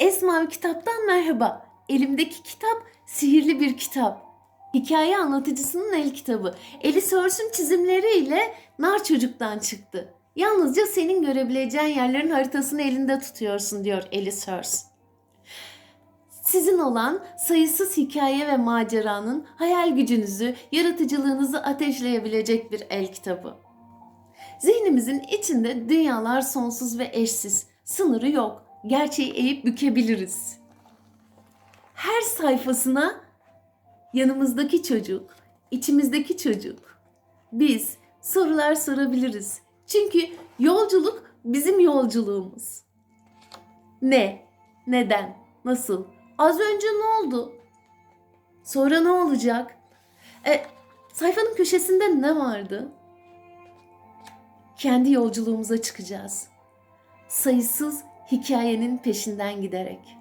Esmavi Kitap'tan merhaba. Elimdeki kitap sihirli bir kitap. Hikaye anlatıcısının el kitabı. Alice Hirst'ün çizimleriyle Nar Çocuk'tan çıktı. Yalnızca senin görebileceğin yerlerin haritasını elinde tutuyorsun diyor Alice Hirst. Sizin olan sayısız hikaye ve maceranın hayal gücünüzü, yaratıcılığınızı ateşleyebilecek bir el kitabı. Zihnimizin içinde dünyalar sonsuz ve eşsiz. Sınırı yok. Gerçeği eğip bükebiliriz. Her sayfasına yanımızdaki çocuk, içimizdeki çocuk. Biz sorular sorabiliriz. Çünkü yolculuk bizim yolculuğumuz. Ne? Neden? Nasıl? Az önce ne oldu? Sonra ne olacak? E, sayfanın köşesinde ne vardı? kendi yolculuğumuza çıkacağız. Sayısız hikayenin peşinden giderek.